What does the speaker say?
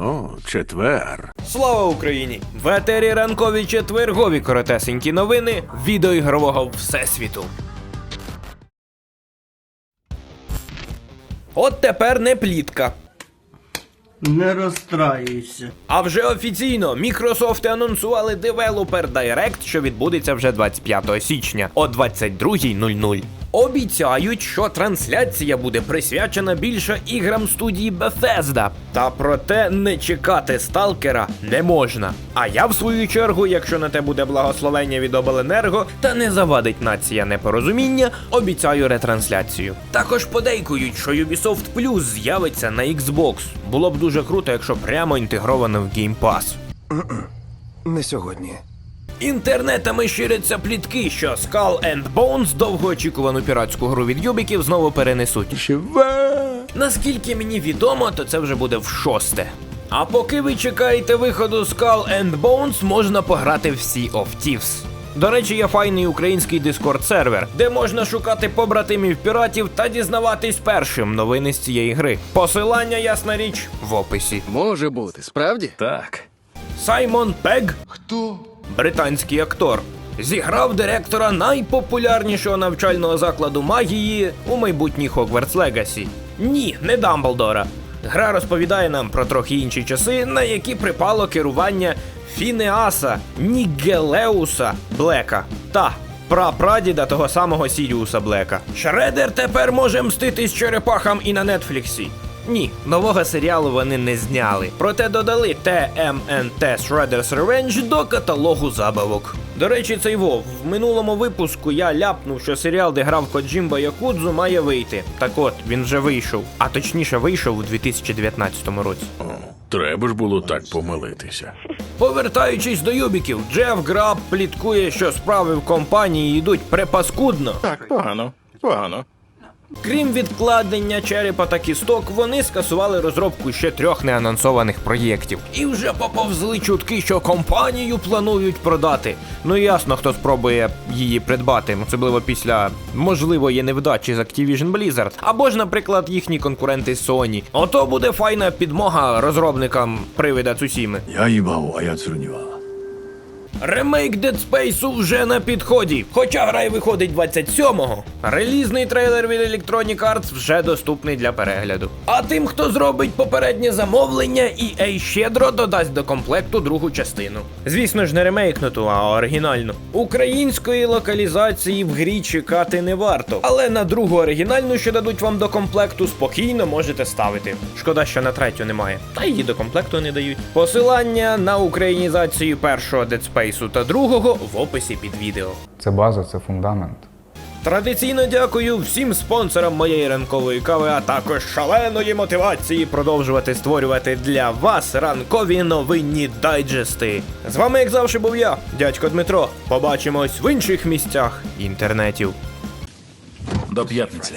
О, четвер. Слава Україні! В етері ранкові четвергові коротесенькі новини відеоігрового всесвіту. От тепер не плітка. Не розстраюйся. А вже офіційно Microsoft анонсували Developer Direct, що відбудеться вже 25 січня о 22.00. Обіцяють, що трансляція буде присвячена більше іграм студії Bethesda. Та проте не чекати сталкера не можна. А я, в свою чергу, якщо на те буде благословення від Обленерго та не завадить нація непорозуміння, обіцяю ретрансляцію. Також подейкують, що Ubisoft Plus з'явиться на Xbox. Було б дуже круто, якщо прямо інтегровано в Game Pass. Не сьогодні. Інтернетами ширяться плітки, що Skull and Bones довгоочікувану піратську гру від Юбіків знову перенесуть. Наскільки мені відомо, то це вже буде в шосте. А поки ви чекаєте виходу Skull and Bones, можна пограти в Sea of Thieves. До речі, є файний український дискорд сервер, де можна шукати побратимів піратів та дізнаватись першим новини з цієї гри. Посилання, ясна річ, в описі. Може бути, справді? Так. Саймон Пег. Хто? Британський актор. Зіграв директора найпопулярнішого навчального закладу магії у майбутній Хогвартс Легасі. Ні, не Дамблдора. Гра розповідає нам про трохи інші часи, на які припало керування Фінеаса Нігелеуса Блека та прапрадіда того самого Сіріуса Блека. Шредер тепер може мститись черепахам і на Нетфліксі. Ні, нового серіалу вони не зняли. Проте додали TMNT Shredder's Revenge до каталогу забавок. До речі, цей Вов. В минулому випуску я ляпнув, що серіал, де грав Коджімба Якудзу, має вийти. Так от, він вже вийшов. А точніше вийшов у 2019 році. Треба ж було так помилитися. Повертаючись до юбіків, Джеф Граб пліткує, що справи в компанії йдуть препаскудно. Так, погано, погано. Крім відкладення черепа та кісток, вони скасували розробку ще трьох неанонсованих проєктів. І вже поповзли чутки, що компанію планують продати. Ну ясно, хто спробує її придбати, особливо після можливої невдачі з Activision Blizzard, або ж, наприклад, їхні конкуренти Sony. Ото буде файна підмога розробникам привида Цусіми. Я їбав, а я цурніва. Ремейк Dead Space вже на підході. Хоча гра й виходить 27-го. Релізний трейлер від Electronic Arts вже доступний для перегляду. А тим, хто зробить попереднє замовлення, EA щедро додасть до комплекту другу частину. Звісно ж, не ремейкнуту, а оригінальну. Української локалізації в грі чекати не варто. Але на другу оригінальну, що дадуть вам до комплекту, спокійно можете ставити. Шкода, що на третю немає. Та її до комплекту не дають. Посилання на українізацію першого Dead Space та другого в описі під відео. Це база, це фундамент. Традиційно дякую всім спонсорам моєї ранкової кави, а також шаленої мотивації продовжувати створювати для вас ранкові новинні дайджести. З вами, як завжди, був я, дядько Дмитро. Побачимось в інших місцях інтернетів. До п'ятниці.